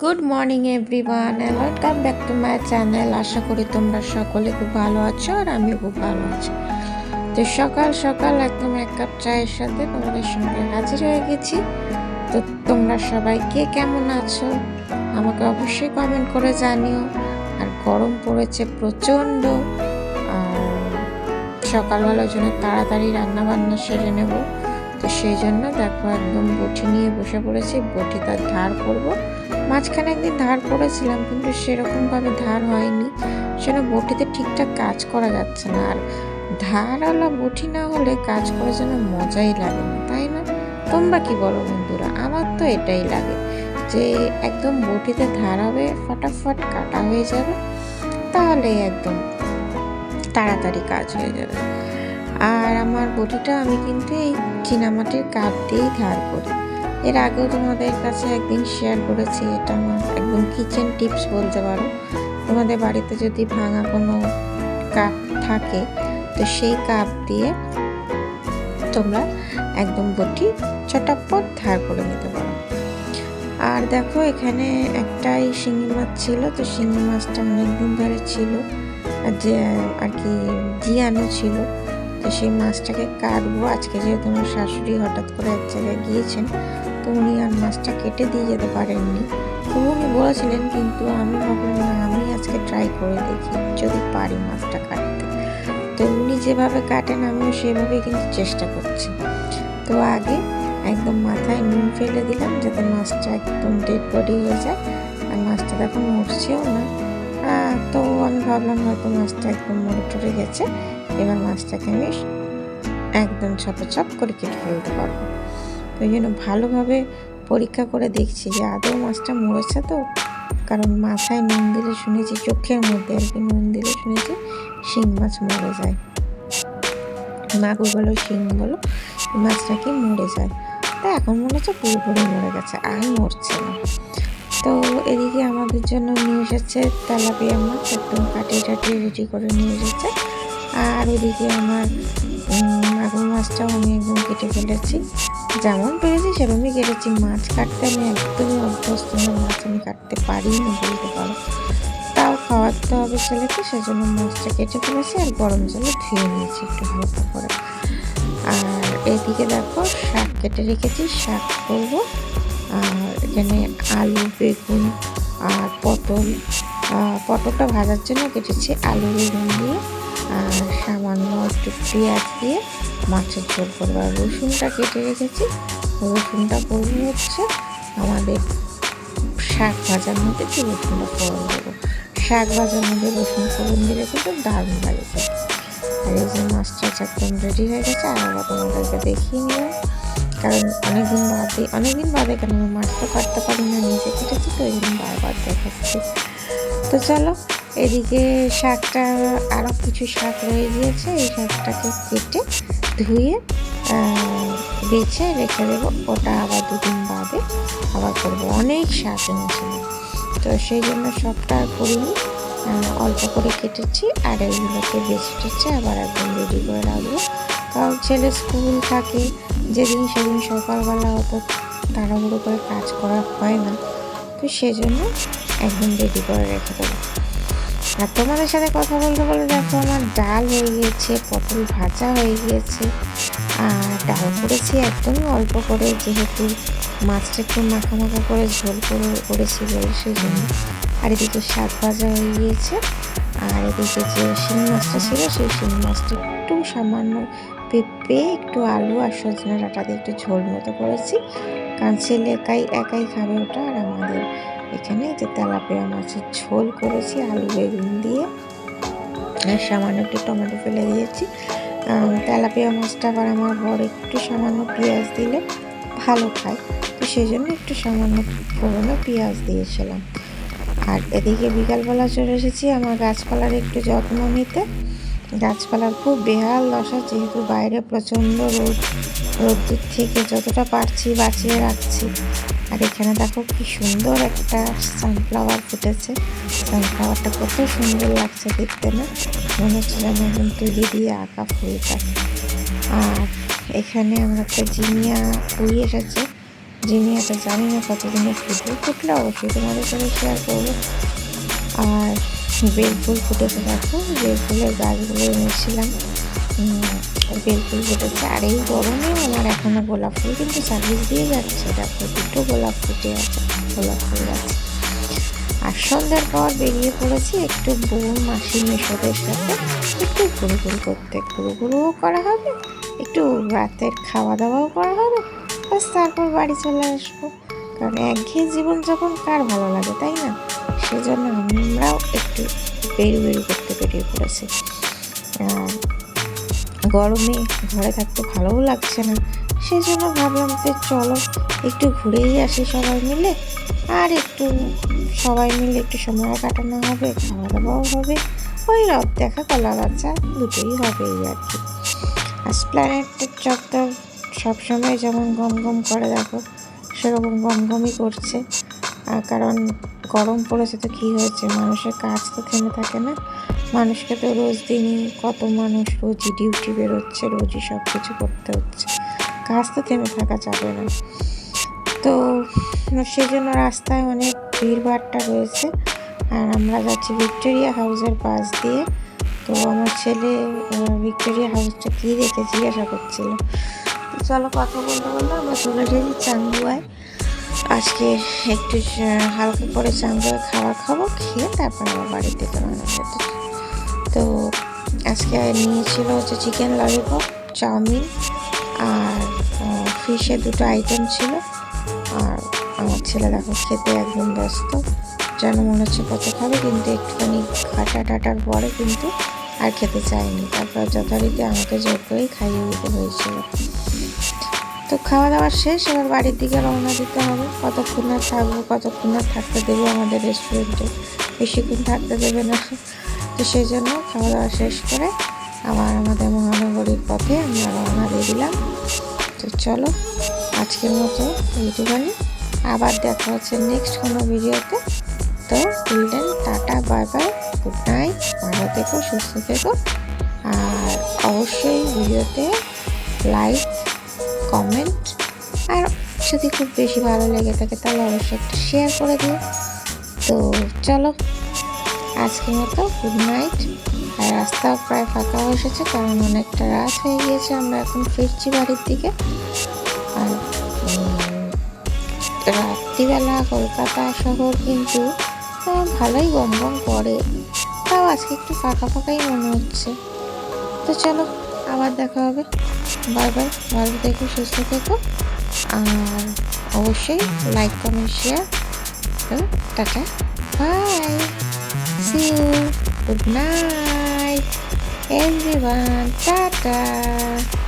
Good morning everyone and welcome back to my channel আশা করি তোমরা সকলে খুব ভালো আছো আর আমিও খুব ভালো আছি। তো সকাল সকাল একদম এক কাপ চায়ের সাথে তোমাদের সঙ্গে হাজির হয়ে গেছি। তো তোমরা সবাই কে কেমন আছো? আমাকে অবশ্যই কমেন্ট করে জানিও। আর গরম পড়েছে প্রচণ্ড। আর সকালবেলার জন্য তাড়াতাড়ি রান্না বান্না সেরে নেব। তো সেই জন্য দেখো একদম বটি নিয়ে বসে পড়েছি। বটি তার ধার করব। মাঝখানে একদিন ধার করেছিলাম, কিন্তু সেরকমভাবে ধার হয়নি। সেটা বটিতে ঠিকঠাক কাজ করা যাচ্ছে না। আর ধারওয়ালা বটি না হলে কাজ করে যেন মজাই লাগে না, তাই না? তোমরা কি বলো বন্ধুরা? আমার তো এটাই লাগে যে একদম বটিতে ধার হবে, ফটাফট কাটা হয়ে যাবে, তাহলে একদম তাড়াতাড়ি কাজ হয়ে যাবে। আর আমার বটিটা আমি কিন্তু এই চীনামাটির কাপ দিয়েই ধার করি। এর আগেও তোমাদের কাছে একদিন শেয়ার করেছি, এটা আমার একদম কিচেন টিপস বলতে পারো। তোমাদের বাড়িতে যদি ভাঙা কোনো কাপ থাকে, তো সেই কাপ দিয়ে তোমরা একদম বটি চটাপট ধার করে নিতে পারো। আর দেখো, এখানে একটাই শিঙি মাছ ছিল, তো শিঙি মাছটা অনেকদিন ধরে ছিল যে, আর কি জিয়ানো ছিল। তো সেই মাছটাকে কাটবো। আজকে যেহেতু আমার শাশুড়ি হঠাৎ করে এক জায়গায় গিয়েছেন তো উনি আর মাছটা কেটে দিয়ে যেতে পারেননি। উনি বলেছিলেন, কিন্তু আমি ভাবলাম আমি আজকে ট্রাই করে দেখি, যদি পারি মাছটা কাটতে। তো উনি যেভাবে কাটেন, আমিও সেভাবেই কিন্তু চেষ্টা করছি। তো আগে একদম মাথায় নুন ফেলে দিলাম, যাতে মাছটা একদম ডেড বডি হয়ে যায়। আর মাছটা দেখো মরছেও না। তো আমি ভাবলাম হয়তো মাছটা একদম মরে টরে গেছে। এবার মাছটাকে আমি একদম চপ করে কেটে ফেলতে পারব। ওই জন্য ভালোভাবে পরীক্ষা করে দেখছি যে আদৌ মাছটা মরেছে তো। কারণ মাথায় নুন দিলে শুনেছি, চোখের মধ্যে আর কি নুন দিলে শুনেছি শিং মাছ মরে যায়। মাগুর বলো, শিং বলো মাছটা কি মরে যায়? তা এখন মনে হচ্ছে পুরোপুরি মরে গেছে, আর মরছে না। তো এদিকে আমাদের জন্য নিয়ে এসেছে তেলাপিয়া মাছ, একদম কাটিয়ে টাটিয়ে রেডি করে নিয়ে এসেছে। আর ওদিকে আমার মাগুর মাছটাও আমি একদম কেটে ফেলেছি। যেমন পেরেছি, সেরকমই কেটেছি। মাছ কাটতে আমি একদমই অভ্যস্ত না, মাছ আমি কাটতে পারি না বলতে পারো। তাও খাওয়াতে হবে ছেলেকে, সেজন্য মাছটা কেটে ফেলেছি আর গরম জলে ধুয়ে নিয়েছি একটু হালকা করে। আর এদিকে দেখো, শাক কেটে রেখেছি, শাক করব। আর এখানে আলু, বেগুন আর পটল। পটলটা ভাজার জন্য কেটেছি আলু, বেগুন দিয়ে। সামান্য একটু পেঁয়াজ দিয়ে মাছের ঝোল করব। আর রসুনটা কেটে রেখেছি। রসুনটা করব হচ্ছে। আমাদের শাক ভাজার মধ্যে একটু রসুনটা ফোড়ন দেবো শাক ভাজার মধ্যে রসুন ফোড়ন দিলে কিন্তু দারুণ লাগে আর এই যে মাছটা একদম রেডি হয়ে গেছে, আর আবার তোমাদেরকে দেখিয়ে নিলাম। কারণ অনেকদিন বাদে অনেকদিন বাদে কেন আমি মাছ কাটতে পারি না, নিজে কেটেছি, তো এই জন্য বারবার দেখাচ্ছি। তো চলো এদিকে শাকটা আরও কিছু শাক রয়ে গিয়েছে। এই শাকটাকে কেটে ধুয়ে বেছে রেখে দেবো। ওটা আবার দুদিন বাদে আবার করব। অনেক শাক এনেছিল তো সেই জন্য সবটা আর করিনি। অল্প করে কেটেছি আর এইগুলোকে বেছে টেছে আবার একদম রেডি করে রাখব। কারণ ছেলে স্কুল থাকে, যেদিন সেদিন সকালবেলা অত তাড়াহুড়ো করে কাজ করা হয় না। তো সেজন্য একদম রেডি করে রেখে দেবো। আর তোমাদের সাথে কথা বলতে বলতে দেখো আমার ডাল হয়ে গিয়েছে, পটল ভাজা হয়ে গিয়েছে। আর ডাল করেছি একদমই অল্প করে, যেহেতু মাছটা একটু মাখা মাখা করে ঝোল করে করেছি বলে সেই জন্য আর এদিকে শাক ভাজা হয়ে গিয়েছে, আর এদিকে যে শিং মাছটা ছিল, সেই শিং মাছটা একটু সামান্য পেঁপে, একটু আলু আর সজনে ডাঁটা দিয়ে একটু ঝোল মতো করেছি। কারণ ছেলে একাই একাই খাবে ওটা আর আমাদের এখানে যে তেলাপিয়া মাছের ঝোল করেছি, আলু বেগুন দিয়ে। সামান্য একটু টমেটো ফেলে দিয়েছি। তেলাপিয়া মাছটা আবার আমার বর একটু সামান্য পেঁয়াজ দিলে ভালো খায়। তো সেই জন্য একটু সামান্য পুরোনো পেঁয়াজ দিয়েছিলাম। আর এদিকে বিকালবেলা চলে এসেছি আমার গাছপালার একটু যত্ন নিতে। গাছপালার খুব বেহাল দশা, যেহেতু বাইরে প্রচণ্ড রোদ, রোদ্দুর থেকে যতটা পারছি বাঁচিয়ে রাখছি। আর এখানে দেখো কি সুন্দর একটা সানফ্লাওয়ার ফুটেছে। সানফ্লাওয়ারটা কত সুন্দর লাগছে দেখতে না? মনে হচ্ছে যেন একদম তুলি দিয়ে আঁকা ফুলটা। আর এখানে আমরা একটা জিনিয়া কুড়ি এসেছে। জিনিয়াটা জানি না কতদিনে ফুটবে, ফুটলে অবশ্যই তোমাদের সাথে শেয়ার করব। আর বেল ফুল ফুটেছে দেখো, বেল ফুলের গাছগুলো এনেছিলাম। উম, বেল ফুল ফুটেছে আর এই গরমে আমার এখনও গোলাপ ফুল কিন্তু সার্ভিস দিয়ে যাচ্ছে। দেখো দুটো গোলাপ ফুটে আছে গোলাপ ফুল গাছ আর সন্ধ্যার পর বেরিয়ে পড়েছি একটু বউ মাসি মেশোদের সাথে একটু ঘুরু ঘুরু করতে। ঘুরু ঘুরুও করা হবে একটু রাতের খাওয়া দাওয়াও করা হবে বাস তারপর বাড়ি চলে আসব। কারণ একঘেয়ে জীবনযাপন কার ভালো লাগে তাই না? সেজন্য আমরাও একটু বেরু বেরু করতে বেরিয়ে পড়েছি। গরমে ঘরে থাকতে ভালোও লাগছে না। সেজন্য ভাবলাম যে চলো, একটু ঘুরেই আসি সবাই মিলে। আর একটু সবাই মিলে একটু সময় কাটানো হবে, খাওয়া দাওয়াও হবে। ওই রথ দেখা কলা বাচ্চা দুটোই হবে এই আর কি। আর স্প্ল্যানেটের চত্বর সবসময় যেমন গম গম করে দেখো, সেরকম গম গমই করছে কারণ গরম পড়েছে তো কী হয়েছে? মানুষের কাজ তো থেমে থাকে না। মানুষকে তো রোজ দিনই কত মানুষ রোজই ডিউটি বেরোচ্ছে, রোজই সব কিছু করতে হচ্ছে। কাজ তো থেমে থাকা যাবে না। তো সেই জন্য রাস্তায় অনেক ভিড়ভাড়টা রয়েছে। আর আমরা যাচ্ছি ভিক্টোরিয়া হাউসের পাশ দিয়ে। তো আমার ছেলে ভিক্টোরিয়া হাউসটা কী দেখে জিজ্ঞাসা করছিল। তো চলো কথা বলতে বলতে আমরা চলে গেছি চাঙ্গুয়ায় আজকে একটু হালকা করে চাঙ্গুয়ায় খাওয়া খাব, খেয়ে তারপর আমার বাড়িতে রওনা হতে তো আজকে নিয়েছিল হচ্ছে চিকেন ললিপপ, চাউমিন আর ফিশের দুটো আইটেম ছিল। আর আমার ছেলে দেখো খেতে একদম ব্যস্ত। যেন মনে হচ্ছে কত খাবে, কিন্তু একটুখানি কাটা টাটার পরে কিন্তু আর খেতে চায়নি। তারপর যথারীতি আমাকে জোর করেই খাইয়ে দিতে হয়েছিল। তো খাওয়া দাওয়া শেষ, এবার বাড়ির দিকে রওনা দিতে হবে। কতক্ষণ আর থাকব, কতক্ষণ আর থাকতে দেবে আমাদের রেস্টুরেন্টে বেশিক্ষণ থাকতে দেবে না। তো সেই জন্য খাওয়া দাওয়া শেষ করে আবার আমাদের মহানগরীর পথে আমরা রওনা দিয়ে দিলাম। তো চলো, আজকের মতো এইটুখানি। আবার দেখা হচ্ছে নেক্সট কোনো ভিডিওতে। তো উইলেন tata bye bye good night ভালো থেকো, সুস্থ থেকো। আর অবশ্যই ভিডিওতে লাইক কমেন্ট আর যদি খুব বেশি ভালো লেগে থাকে তাহলে অবশ্যই একটু শেয়ার করে দিও। তো চলো। আজকের মতো গুড নাইট আর রাস্তাও প্রায় ফাঁকা হয়ে এসেছে, কারণ অনেকটা রাত হয়ে গিয়েছে, আমরা এখন ফিরছি বাড়ির দিকে। আর রাত্রিবেলা কলকাতা শহর কিন্তু ভালোই গম গম করে। তাও আজকে একটু ফাঁকা ফাঁকাই মনে হচ্ছে। তো চলো, আবার দেখা হবে। বাই ভালো থেকো, সুস্থ থেকো। আর অবশ্যই like comment share tata. Bye. You. Good night, everyone. Tata.